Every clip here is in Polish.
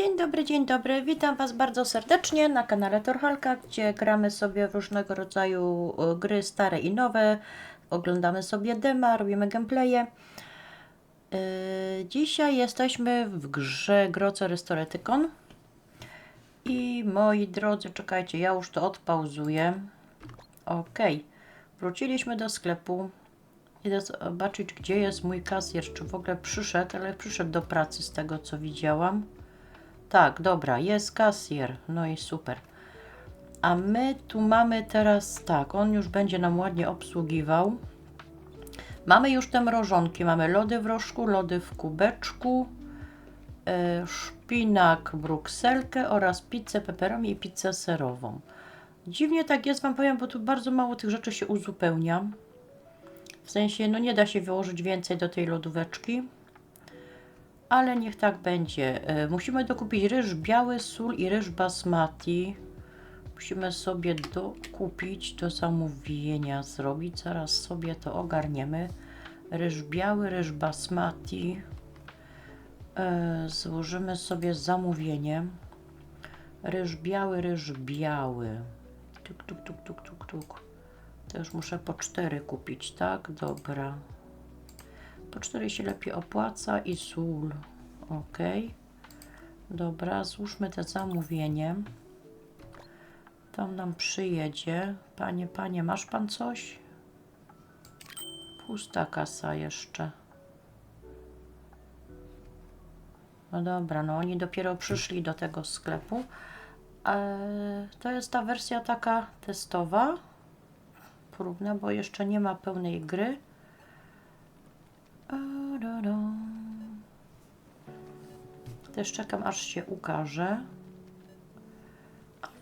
Dzień dobry, dzień dobry. Witam Was bardzo serdecznie na kanale Torhalka, gdzie gramy sobie w różnego rodzaju e, gry stare i nowe. Oglądamy sobie dema, robimy gameplaye. Yy, Dzisiaj jesteśmy w grze Groce Restoretykon. I moi drodzy, czekajcie, ja już to odpauzuję. Ok, wróciliśmy do sklepu. Idę zobaczyć, gdzie jest mój kasjer, czy w ogóle przyszedł, ale przyszedł do pracy z tego, co widziałam. Tak, dobra, jest kasjer, no i super. A my tu mamy teraz, tak, on już będzie nam ładnie obsługiwał. Mamy już te mrożonki, mamy lody w rożku, lody w kubeczku, e, szpinak, brukselkę oraz pizzę pepperoni i pizzę serową. Dziwnie tak jest, Wam powiem, bo tu bardzo mało tych rzeczy się uzupełnia. W sensie, no nie da się wyłożyć więcej do tej lodóweczki. Ale niech tak będzie. E, Musimy dokupić ryż biały, sól i ryż basmati. Musimy sobie dokupić do zamówienia, zrobić. Zaraz sobie to ogarniemy. Ryż biały, ryż basmati. E, Złożymy sobie zamówienie. Ryż biały, ryż biały. Tuk, tuk, tuk, tuk, tuk, tuk. To już muszę po cztery kupić, tak? Dobra. Po cztery się lepiej opłaca i sól. Ok. Dobra, złóżmy te zamówienie. Tam nam przyjedzie. Panie, panie, masz pan coś? Pusta kasa jeszcze. No dobra, no oni dopiero przyszli do tego sklepu. Eee, to jest ta wersja taka testowa. Próbna, bo jeszcze nie ma pełnej gry. Też czekam, aż się ukaże.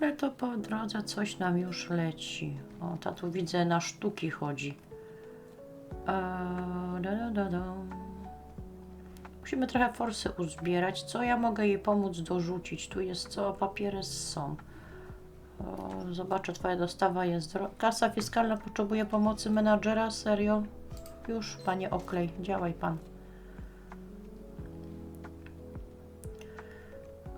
Ale to po drodze coś nam już leci. O, ta tu widzę na sztuki chodzi. A, da, da, da, da. Musimy trochę forsy uzbierać. Co ja mogę jej pomóc dorzucić? Tu jest co? Papiery są. Zobaczę, twoja dostawa jest. Kasa fiskalna potrzebuje pomocy menadżera? Serio? Już, panie Oklej, działaj pan.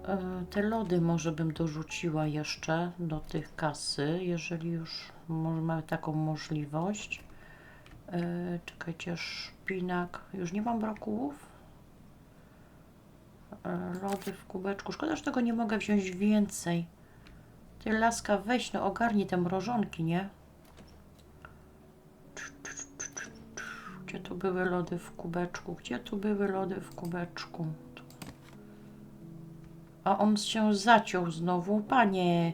E, Te lody może bym dorzuciła jeszcze do tych kasy, jeżeli już mamy taką możliwość. E, Czekajcie, szpinak. Już nie mam brokułów? E, Lody w kubeczku. Szkoda, że tego nie mogę wziąć więcej. Ty laska, weź no ogarnij te mrożonki, nie? Gdzie tu były lody w kubeczku? Gdzie tu były lody w kubeczku? A on się zaciął znowu. Panie,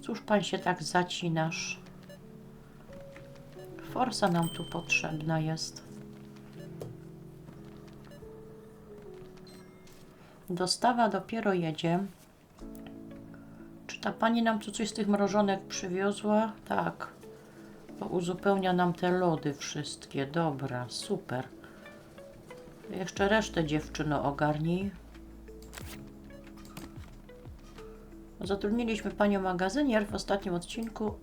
cóż pan się tak zacinasz? Forsa nam tu potrzebna jest. Dostawa dopiero jedzie. Czy ta pani nam tu coś z tych mrożonek przywiozła? Tak. Uzupełnia nam te lody wszystkie. Dobra, super. Jeszcze resztę dziewczyno ogarnij. Zatrudniliśmy panią magazynier w ostatnim odcinku.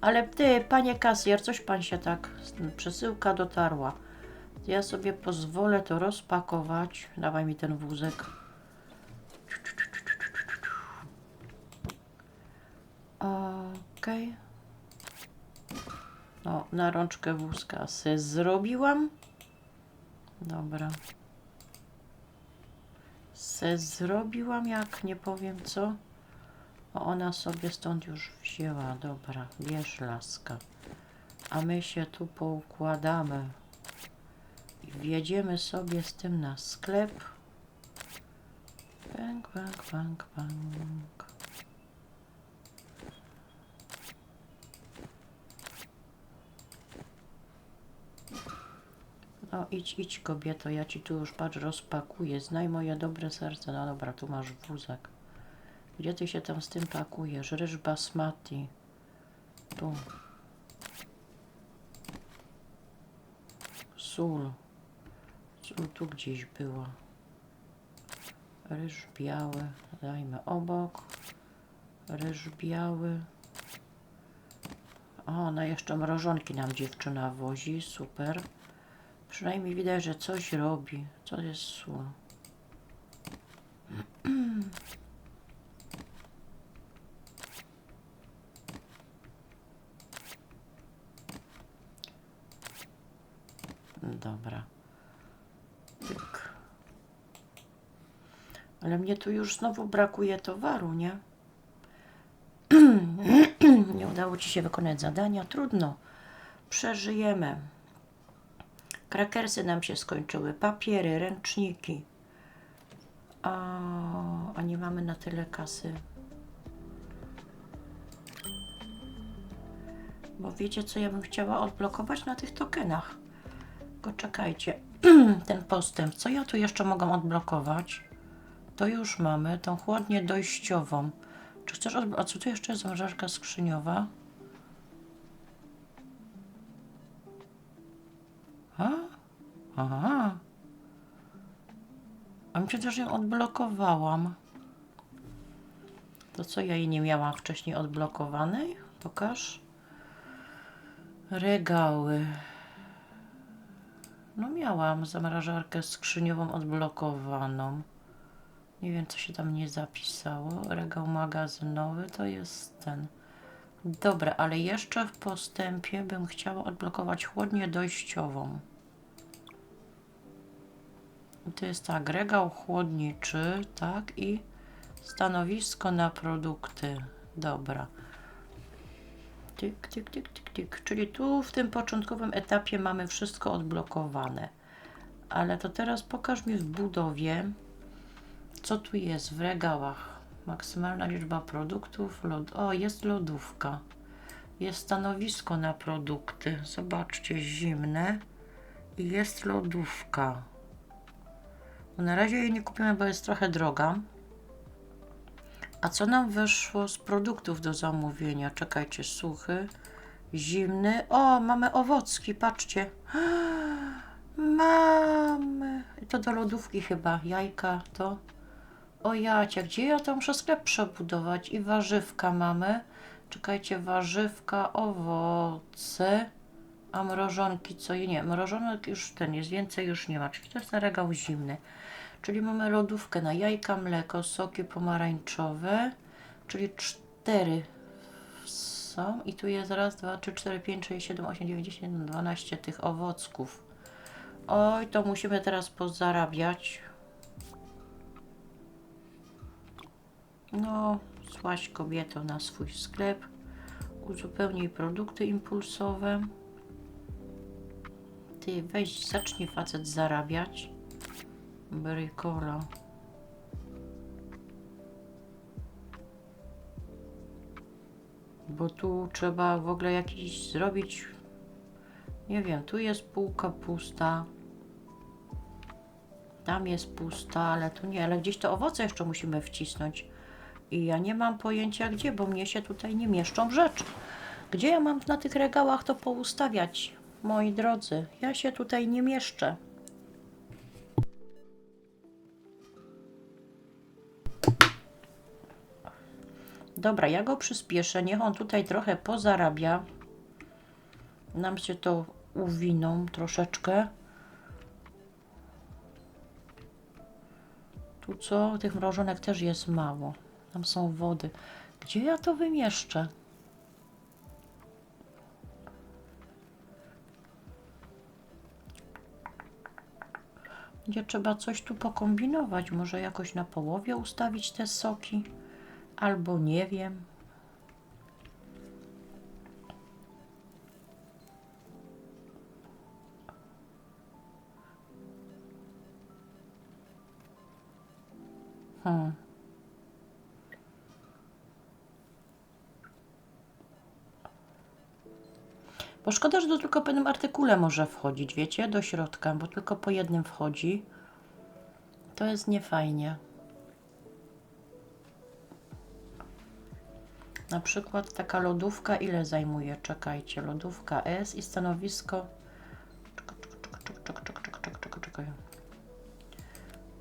Ale ty, panie kasjer, coś pan się tak... Przesyłka dotarła. Ja sobie pozwolę to rozpakować. Dawaj mi ten wózek. Okej. No, na rączkę wózka se zrobiłam. Dobra. Se zrobiłam, jak nie powiem co. O, ona sobie stąd już wzięła. Dobra, bierz laska. A my się tu poukładamy. I wjedziemy sobie z tym na sklep. Bang, bang, bang, bang. No idź, idź kobieto, ja ci tu już patrz rozpakuję. Znaj moje dobre serce. No dobra, tu masz wózek. Gdzie ty się tam z tym pakujesz? Ryż basmati. Tu. Sól. Sól tu gdzieś była. Ryż biały. Dajmy obok. Ryż biały. O, no jeszcze mrożonki nam dziewczyna wozi. Super. Przynajmniej widać, że coś robi. Co jest sło? Dobra. Tyk. Ale mnie tu już znowu brakuje towaru, nie? nie udało Ci się wykonać zadania. Trudno. Przeżyjemy. Krakersy nam się skończyły. Papiery, ręczniki. A, a nie mamy na tyle kasy. Bo wiecie, co ja bym chciała odblokować na tych tokenach? Tylko czekajcie. Ten postęp. Co ja tu jeszcze mogę odblokować? To już mamy. Tą chłodnię dojściową. Czy chcesz odblokować? A co tu jeszcze jest zamrażarka skrzyniowa? Aha. A przecież ją odblokowałam. To co, ja jej nie miałam wcześniej odblokowanej? Pokaż. Regały. No miałam zamrażarkę skrzyniową odblokowaną. Nie wiem, co się tam nie zapisało. Regał magazynowy to jest ten. Dobra, ale jeszcze w postępie bym chciała odblokować chłodnię dojściową. To jest tak, regał chłodniczy, tak, i stanowisko na produkty. Dobra. Tyk, tyk, tyk, tyk, tyk. Czyli tu w tym początkowym etapie mamy wszystko odblokowane. Ale to teraz pokaż mi w budowie, co tu jest w regałach. Maksymalna liczba produktów. Lod o, jest lodówka. Jest stanowisko na produkty. Zobaczcie, zimne. I jest lodówka. Na razie jej nie kupimy, bo jest trochę droga. A co nam wyszło z produktów do zamówienia? Czekajcie, suchy, zimny. O, mamy owocki, patrzcie. Mamy. To do lodówki chyba. Jajka to. O jacie, gdzie ja to muszę sklep przebudować? I warzywka mamy. Czekajcie, warzywka, owoce. A mrożonki co? Nie, mrożonek już ten jest, więcej już nie ma. Czyli to jest na regał zimny. Czyli mamy lodówkę na jajka, mleko, soki pomarańczowe, czyli cztery są. I tu jest raz, dwa, trzy, cztery, pięć, sześć, siedem, osiem, dziewięć, dziesięć, dwanaście tych owocków. Oj, to musimy teraz pozarabiać. No, złaś kobieto na swój sklep. Uzupełnij produkty impulsowe. Ty weź, zacznij facet zarabiać. Bricola. Bo tu trzeba w ogóle jakiś zrobić. Nie wiem, tu jest półka pusta. Tam jest pusta, ale tu nie, ale gdzieś te owoce jeszcze musimy wcisnąć. I ja nie mam pojęcia gdzie, bo mnie się tutaj nie mieszczą rzeczy. Gdzie ja mam na tych regałach to poustawiać, moi drodzy? Ja się tutaj nie mieszczę. Dobra, ja go przyspieszę. Niech on tutaj trochę pozarabia. Nam się to uwiną troszeczkę. Tu co? Tych mrożonek też jest mało. Tam są wody. Gdzie ja to wymieszczę? Będzie trzeba coś tu pokombinować. Może jakoś na połowie ustawić te soki. Albo nie wiem. Hmm. Bo szkoda, że to tylko po jednym artykule może wchodzić, wiecie, do środka, bo tylko po jednym wchodzi. To jest niefajnie. Na przykład taka lodówka ile zajmuje? Czekajcie, lodówka S i stanowisko.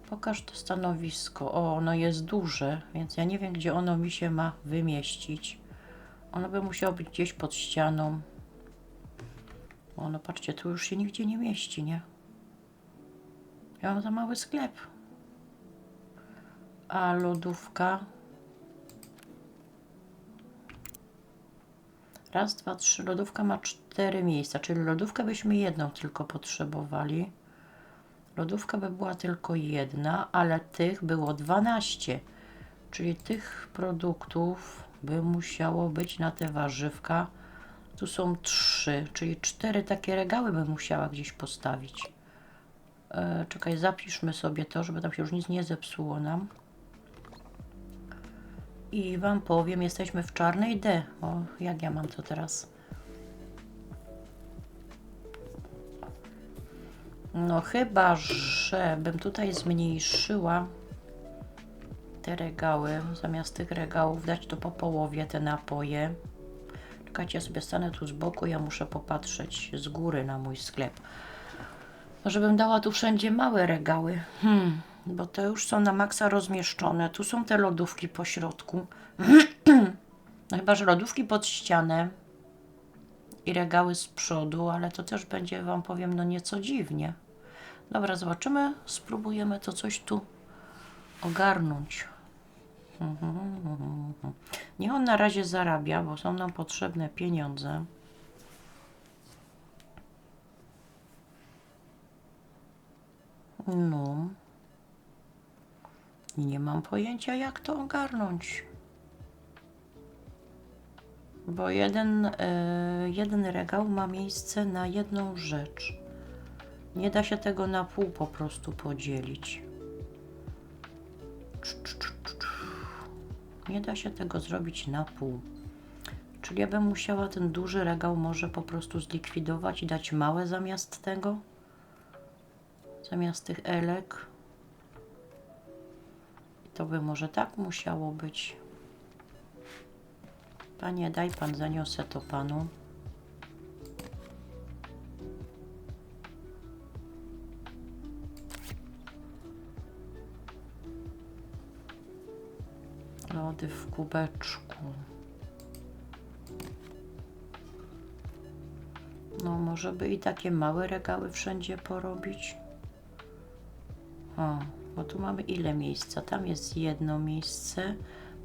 Pokaż to stanowisko. O, ono jest duże, więc ja nie wiem, gdzie ono mi się ma wymieścić. Ono by musiało być gdzieś pod ścianą. O, no patrzcie, tu już się nigdzie nie mieści, nie? Ja mam za mały sklep. A lodówka Raz, dwa, trzy. Lodówka ma cztery miejsca, czyli lodówkę byśmy jedną tylko potrzebowali. Lodówka by była tylko jedna, ale tych było 12. Czyli tych produktów by musiało być na te warzywka. Tu są trzy, czyli cztery takie regały by musiała gdzieś postawić. E, czekaj, zapiszmy sobie to, żeby tam się już nic nie zepsuło nam. I Wam powiem, jesteśmy w czarnej D. O, jak ja mam to teraz? No chyba, że bym tutaj zmniejszyła te regały, zamiast tych regałów dać to po połowie te napoje. Czekajcie, ja sobie stanę tu z boku, ja muszę popatrzeć z góry na mój sklep. No, żebym dała tu wszędzie małe regały. Hmm, bo te już są na maksa rozmieszczone. Tu są te lodówki po środku. no chyba, że lodówki pod ścianę i regały z przodu, ale to też będzie, Wam powiem, no nieco dziwnie. Dobra, zobaczymy, spróbujemy to coś tu ogarnąć. Niech on na razie zarabia, bo są nam potrzebne pieniądze. No. Nie mam pojęcia, jak to ogarnąć. Bo jeden, e, jeden regał ma miejsce na jedną rzecz. Nie da się tego na pół po prostu podzielić. Nie da się tego zrobić na pół. Czyli ja bym musiała ten duży regał może po prostu zlikwidować i dać małe zamiast tego? Zamiast tych elek. To by może tak musiało być. Panie, daj pan, zaniosę to panu. W kubeczku. No, może by i takie małe regały wszędzie porobić. O, bo tu mamy ile miejsca? Tam jest jedno miejsce,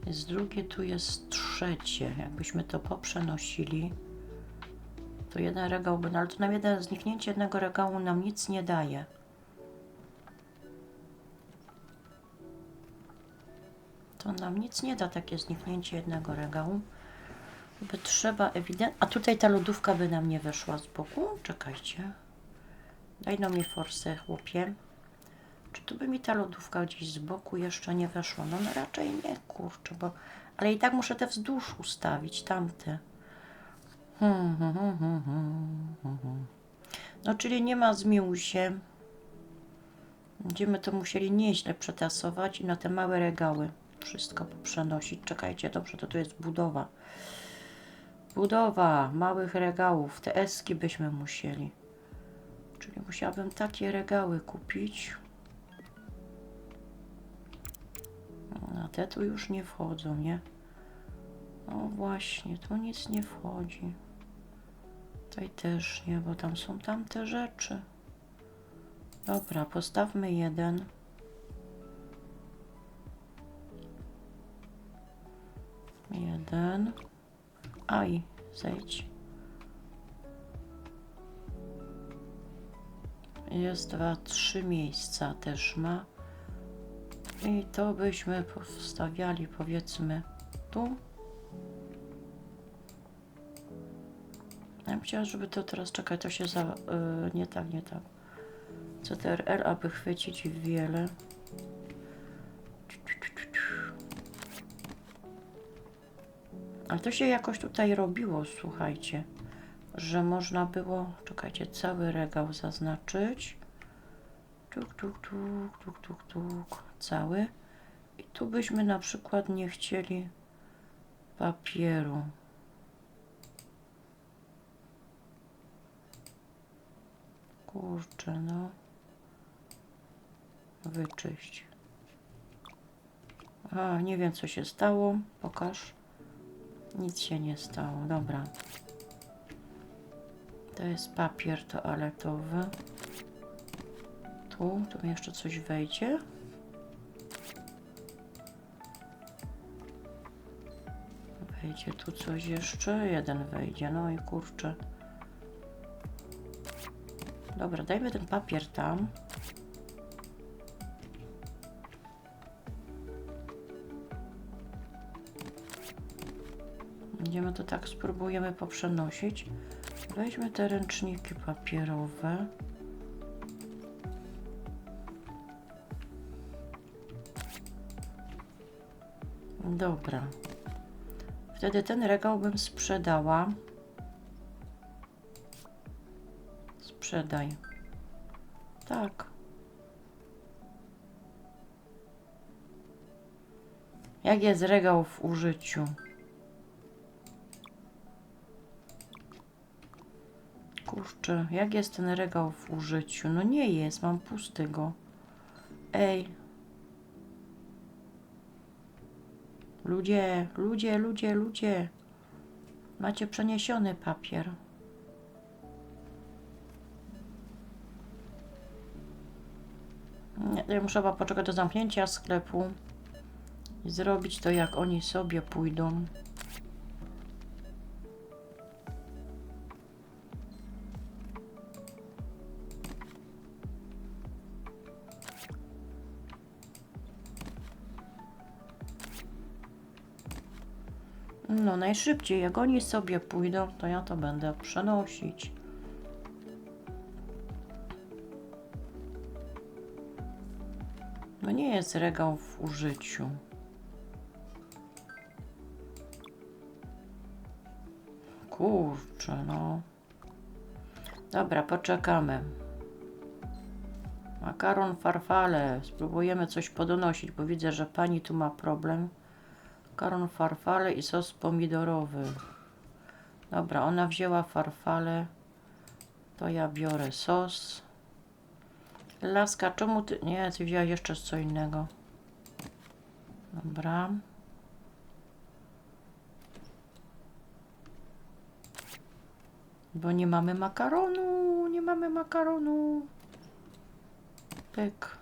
jest drugie, tu jest trzecie. Jakbyśmy to poprzenosili, to jeden regał by, no ale to nam jeden, zniknięcie jednego regału nam nic nie daje. To nam nic nie da takie zniknięcie jednego regału. By trzeba ewidentnie... A tutaj ta lodówka by nam nie weszła z boku? Czekajcie. Daj no mi forsę, chłopie. Czy tu by mi ta lodówka gdzieś z boku jeszcze nie weszła? No, no raczej nie, kurczę, bo... Ale i tak muszę te wzdłuż ustawić, tamte. Hmm, hmm, hmm. No, czyli nie ma zmiłuj się. Będziemy to musieli nieźle przetasować i na te małe regały wszystko przenosić. Czekajcie, dobrze, to tu jest budowa. Budowa małych regałów. Te eski byśmy musieli. Czyli musiałabym takie regały kupić. A te tu już nie wchodzą, nie? No właśnie, tu nic nie wchodzi. Tutaj też nie, bo tam są tamte rzeczy. Dobra, postawmy jeden. Jeden. Aj, zejdź. Jest dwa, trzy miejsca też ma. I to byśmy postawiali powiedzmy tu. Ja chciała, żeby to teraz, czekaj, to się za... Yy, nie tak, nie tak. CTRL, aby chwycić wiele. Ale to się jakoś tutaj robiło, słuchajcie, że można było, czekajcie, cały regał zaznaczyć. Tuk, tuk, tuk, tuk, tuk, tuk, cały. I tu byśmy na przykład nie chcieli papieru. Kurczę, no. Wyczyść. A, nie wiem co się stało. Pokaż. Nic się nie stało. Dobra. To jest papier toaletowy. Tu, tu jeszcze coś wejdzie. Wejdzie tu coś jeszcze. Jeden wejdzie. No i kurczę. Dobra, dajmy ten papier tam. Będziemy to tak spróbujemy poprzenosić. Weźmy te ręczniki papierowe. Dobra. Wtedy ten regał bym sprzedała. Sprzedaj. Tak. Jak jest regał w użyciu? Kurczę, jak jest ten regał w użyciu? No nie jest, mam pustego. Ej. Ludzie, ludzie, ludzie, ludzie. Macie przeniesiony papier. Ja muszę chyba poczekać do zamknięcia sklepu i zrobić to jak oni sobie pójdą. No najszybciej, jak oni sobie pójdą, to ja to będę przenosić. No nie jest regał w użyciu. Kurczę, no. Dobra, poczekamy. Makaron farfale. Spróbujemy coś podnosić, bo widzę, że pani tu ma problem. Makaron farfale i sos pomidorowy. Dobra, ona wzięła farfale. To ja biorę sos. Laska, czemu ty... Nie, ty wzięłaś jeszcze co innego. Dobra. Bo nie mamy makaronu, nie mamy makaronu. Pyk.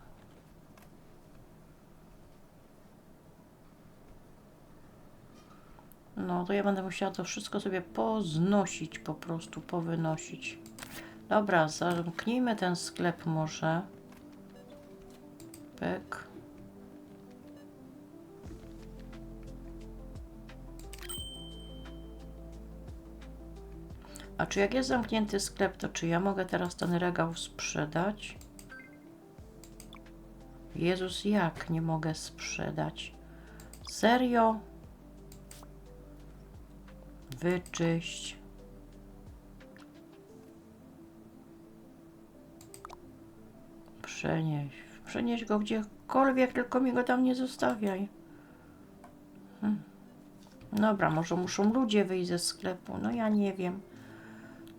No, to ja będę musiała to wszystko sobie poznosić, po prostu powynosić. Dobra, zamknijmy ten sklep może. Pyk. A czy jak jest zamknięty sklep, to czy ja mogę teraz ten regał sprzedać? Jezus, jak nie mogę sprzedać? Serio? Wyczyść. Przenieś. Przenieś go gdziekolwiek, tylko mi go tam nie zostawiaj. Hmm. Dobra, może muszą ludzie wyjść ze sklepu. No ja nie wiem.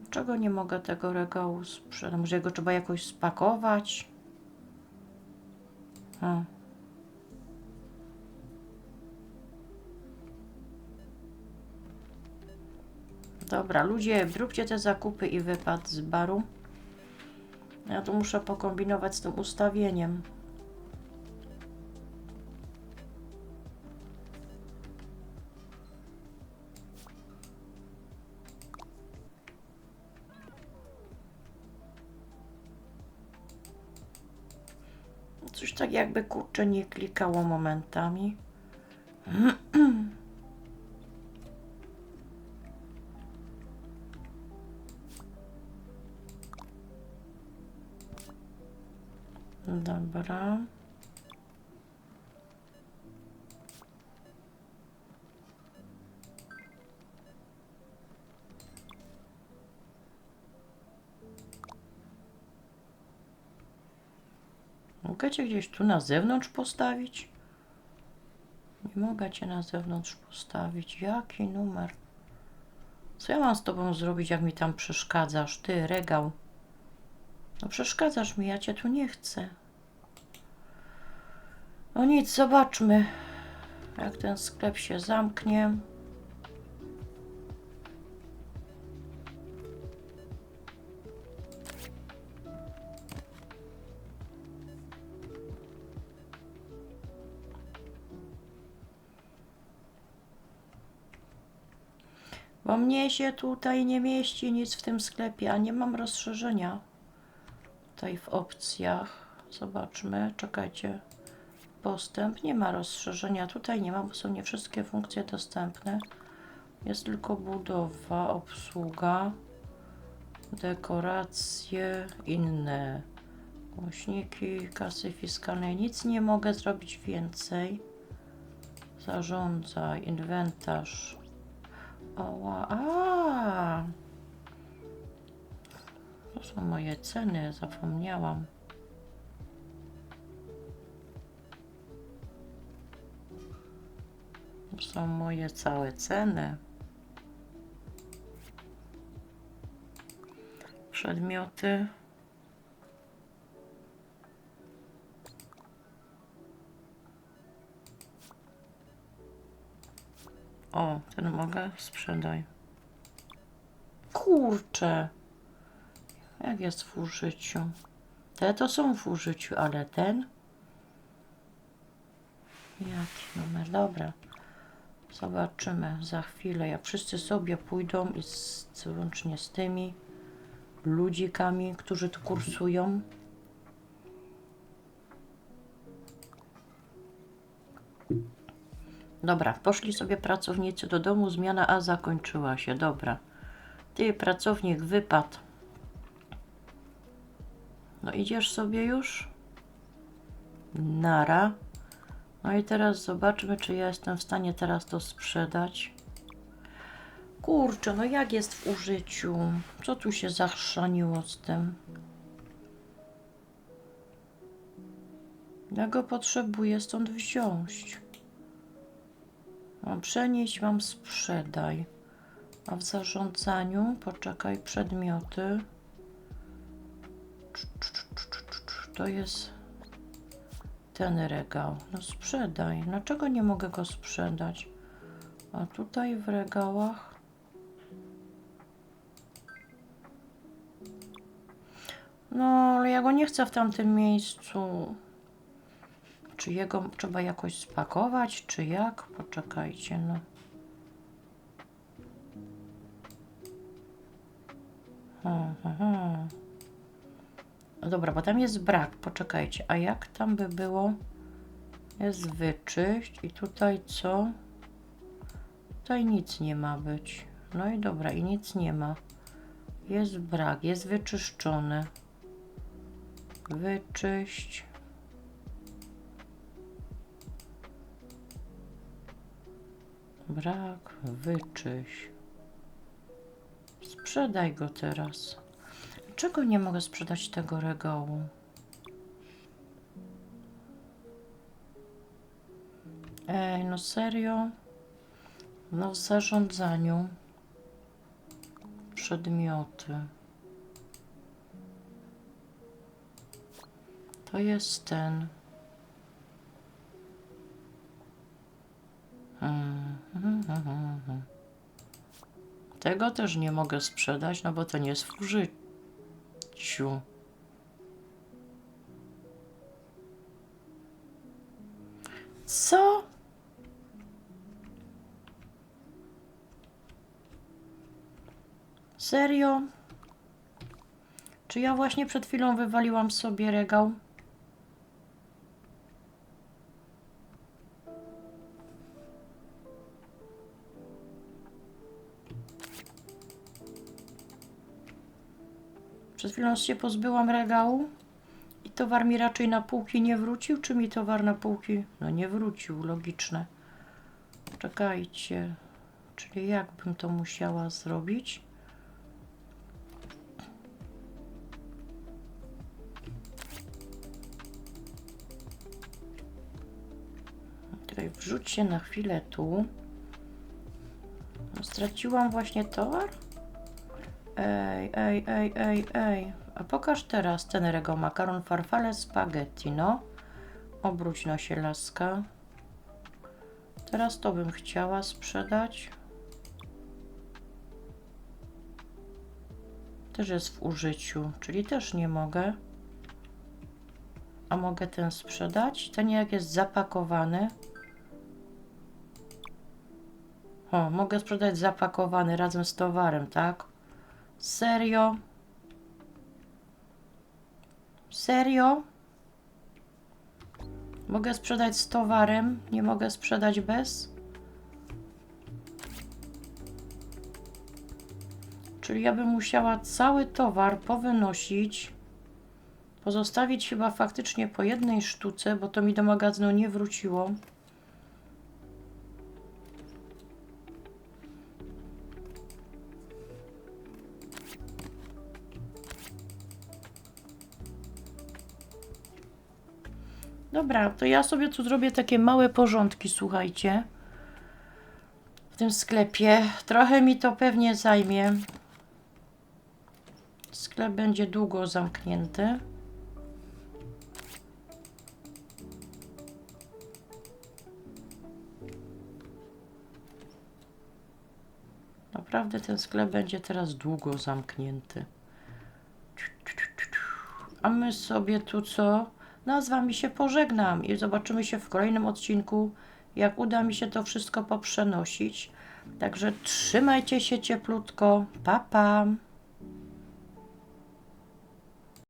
Dlaczego nie mogę tego regału sprzedać? Może go trzeba jakoś spakować? Hmm. Dobra, ludzie, zróbcie te zakupy i wypad z baru. Ja tu muszę pokombinować z tym ustawieniem. Coś tak jakby kurczę nie klikało momentami. Dobra. Mogę cię gdzieś tu na zewnątrz postawić? Nie mogę cię na zewnątrz postawić. Jaki numer? Co ja mam z tobą zrobić, jak mi tam przeszkadzasz? Ty, regał. No przeszkadzasz mi, ja cię tu nie chcę. No nic, zobaczmy, jak ten sklep się zamknie. Bo mnie się tutaj nie mieści nic w tym sklepie, a nie mam rozszerzenia. Tutaj w opcjach. Zobaczmy, czekajcie. Postęp, nie ma rozszerzenia. Tutaj nie ma, bo są nie wszystkie funkcje dostępne. Jest tylko budowa, obsługa, dekoracje, inne głośniki, kasy fiskalnej. Nic nie mogę zrobić więcej. Zarządzaj, inwentarz. Oła, a! Są moje ceny, zapomniałam. Są moje całe ceny. Przedmioty. O, ten mogę? Sprzedaj. Kurczę. Jak jest w użyciu? Te to są w użyciu, ale ten? Jaki numer? Dobra. Zobaczymy za chwilę, jak wszyscy sobie pójdą i z, łącznie z tymi ludzikami, którzy tu kursują. Dobra, poszli sobie pracownicy do domu, zmiana A zakończyła się. Dobra. Ty, pracownik, wypadł. No idziesz sobie już? Nara. No i teraz zobaczmy, czy ja jestem w stanie teraz to sprzedać. Kurczę, no jak jest w użyciu? Co tu się zachrzaniło z tym? Ja go potrzebuję stąd wziąć. Mam przenieść, mam sprzedaj. A w zarządzaniu, poczekaj, przedmioty. To jest ten regał. No sprzedaj. Dlaczego nie mogę go sprzedać? A tutaj w regałach. No, ale ja go nie chcę w tamtym miejscu. Czy jego trzeba jakoś spakować, czy jak? Poczekajcie, no. Hmm, hmm, hmm. No dobra, bo tam jest brak, poczekajcie. A jak tam by było? Jest wyczyść i tutaj co? Tutaj nic nie ma być. No i dobra, i nic nie ma. Jest brak, jest wyczyszczone. Wyczyść. Brak, wyczyść. Sprzedaj go teraz. Dlaczego nie mogę sprzedać tego regału? Ej, no serio? No w zarządzaniu przedmioty. To jest ten. Hmm, hmm, hmm. Tego też nie mogę sprzedać, no bo to nie jest w użyciu. Co? Serio? Czy ja właśnie przed chwilą wywaliłam sobie regał? Przed chwilą się pozbyłam regału i towar mi raczej na półki nie wrócił, czy mi towar na półki? No nie wrócił, logiczne. Czekajcie, czyli jak bym to musiała zrobić? Tutaj wrzućcie na chwilę tu. No, Straciłam właśnie towar? Ej, ej, ej, ej, ej. A pokaż teraz ten regał makaron farfale spaghetti, no. Obróć no się laska. Teraz to bym chciała sprzedać. Też jest w użyciu, czyli też nie mogę. A mogę ten sprzedać? Ten jak jest zapakowany. O, mogę sprzedać zapakowany razem z towarem, tak? Serio? Serio? Mogę sprzedać z towarem, nie mogę sprzedać bez? Czyli ja bym musiała cały towar powynosić, pozostawić chyba faktycznie po jednej sztuce, bo to mi do magazynu nie wróciło. Dobra, to ja sobie tu zrobię takie małe porządki, słuchajcie. W tym sklepie. Trochę mi to pewnie zajmie. Sklep będzie długo zamknięty. Naprawdę ten sklep będzie teraz długo zamknięty. A my sobie tu co? No, z Wami się pożegnam i zobaczymy się w kolejnym odcinku, jak uda mi się to wszystko poprzenosić. Także trzymajcie się cieplutko. Pa, pa.